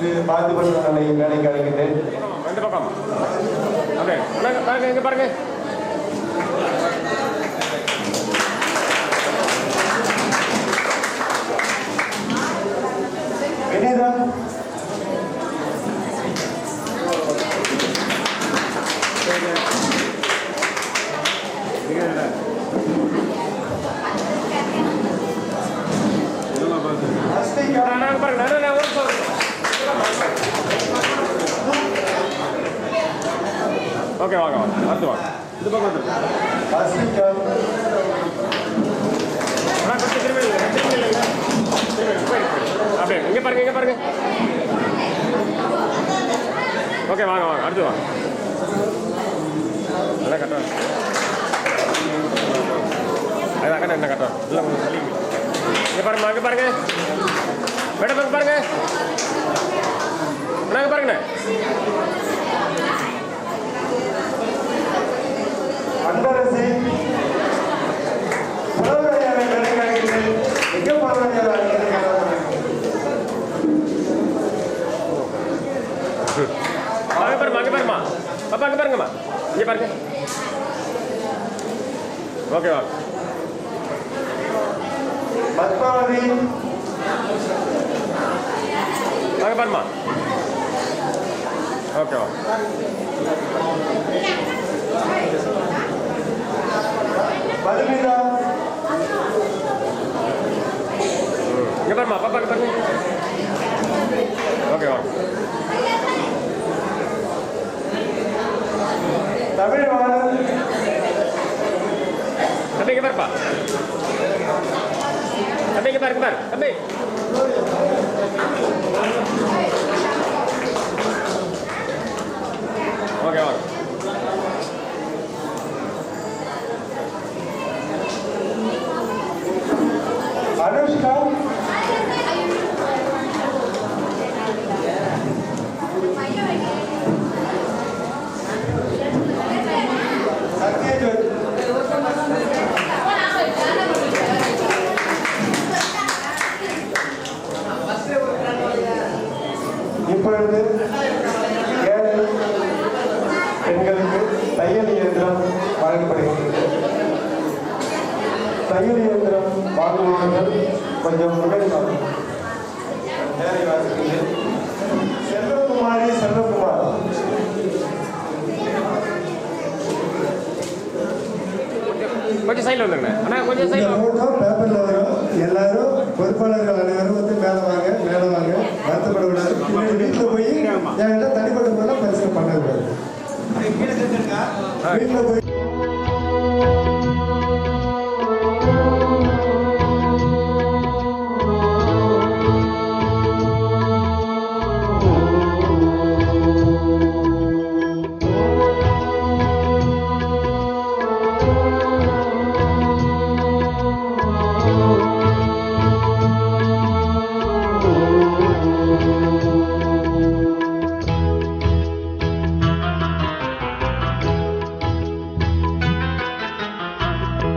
திரு பார்த்திபன் அவர்களை மேடைக்கு அழைக்கின்றேன். ரெண்டு பக்கம். அப்படியே பாருங்க பாருங்க இங்க பாருங்க வினிதா அஸ்திகா நாங்க பாருங்க நான் நான் ஒரு நிமிஷம். ஓகே வாங்க வாங்க. அடுத்து வாங்க. இந்த பக்கம் வந்துருங்க. ஆனால் கொஞ்சம் திரும்பி இல்லைங்க. திரும்பி இல்லைங்க. அப்படியே இங்கே பாருங்க இங்கே பாருங்க. ஓகே வாங்க வாங்க. அடுத்து வாங்க. நல்லா கட்டுறேன் அதான் கட்ட என்ன கட்டுறேன் இல்லை உங்களுக்கு சொல்லிங்க இங்கே. பாருங்க அங்கே பாருங்க. மேடம் அங்கே பாருங்க. அண்ணா, பாருங்கண்ணே அன்பரசி புலவரையாரை மேடைக்கு அழைக்கின்றேன் மிக புலவரையாரை அழைக்கின்றேன் அங்கே பாருமா அங்கே பாருமா பாப்பா அங்கே பாருங்கம்மா. இங்கே பாருங்க. ஓகே வாங்க பத்மாவதி. அங்கே பாருமா ஓகே வாங்க மதுமிதா இங்கே பாருமா பாப்பா பாருங்க. ஓகே வாங்க தமிழ்வாணன் தம்பி இங்கே பாருப்பா. தம்பி இங்கே பாருங்க பாரு. தம்பி ஓகே வாங்க அனுஷ்கா சத்யஜோத் இப்பொழுது ஏழை பெண்களுக்கு தையல் இயந்திரம் வழங்கப்படுகிறது. தையல் இயந்திரம் வாங்குபவர்கள் கொஞ்சம் முன்னாடி வாங்க. நேரை வாசிக்கிறேன் செல்வகுமாரி செல்வகுமார். கொஞ்சம் சைடில் வந்துருங்க. அண்ணா கொஞ்சம் சைடில் நோட்டம் பேப்பர்ல வரும். எல்லாரும் பொறுப்பாளர்கள் அனைவரும் வந்து மேல வாங்க மேல வாங்க. பின்னாடி வீட்டுல போய் என்கிட்ட தனிப்பட்ட முறையில் பரிசீலனை பண்ணக்கூடாது வீட்டுல போய்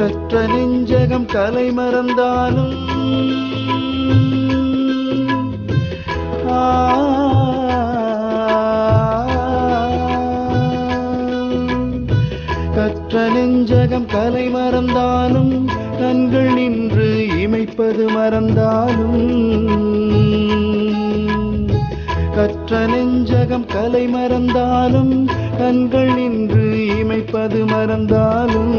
கற்ற நெஞ்சகம் கலை மறந்தாலும் கற்ற நெஞ்சகம் கலை மறந்தாலும் கண்கள் நின்று இமைப்பது மறந்தாலும் கற்ற நெஞ்சகம் கலை மறந்தாலும் கண்கள் நின்று இமைப்பது மறந்தாலும்.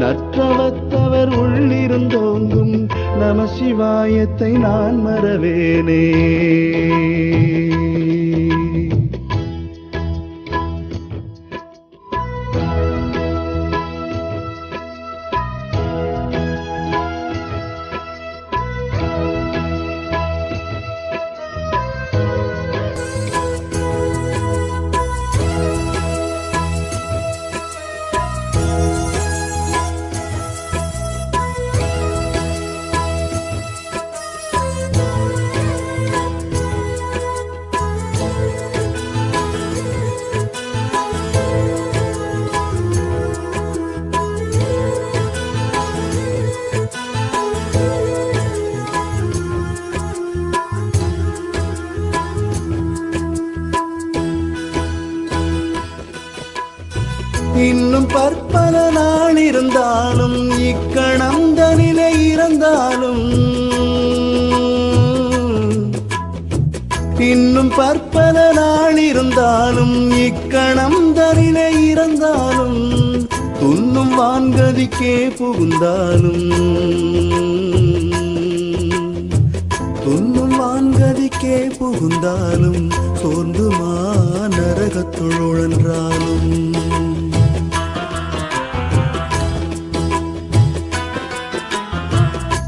நற்றவத்தவர் உள்ளிருந்தோங்கும் நம சிவாயத்தை நான் மறவேனே. பற்பல நாள் இருந்தாலும் இக்கணம் தனிலே இருந்தாலும் இன்னும் பற்பல நாள் இருந்தாலும் இக்கணம் தனிலே இருந்தாலும் துண்ணும் வான்கதிக்கே புகுந்தாலும் துண்ணும் வான்கதிக்கே புகுந்தாலும் சோர்ந்துமா நரகத்துள்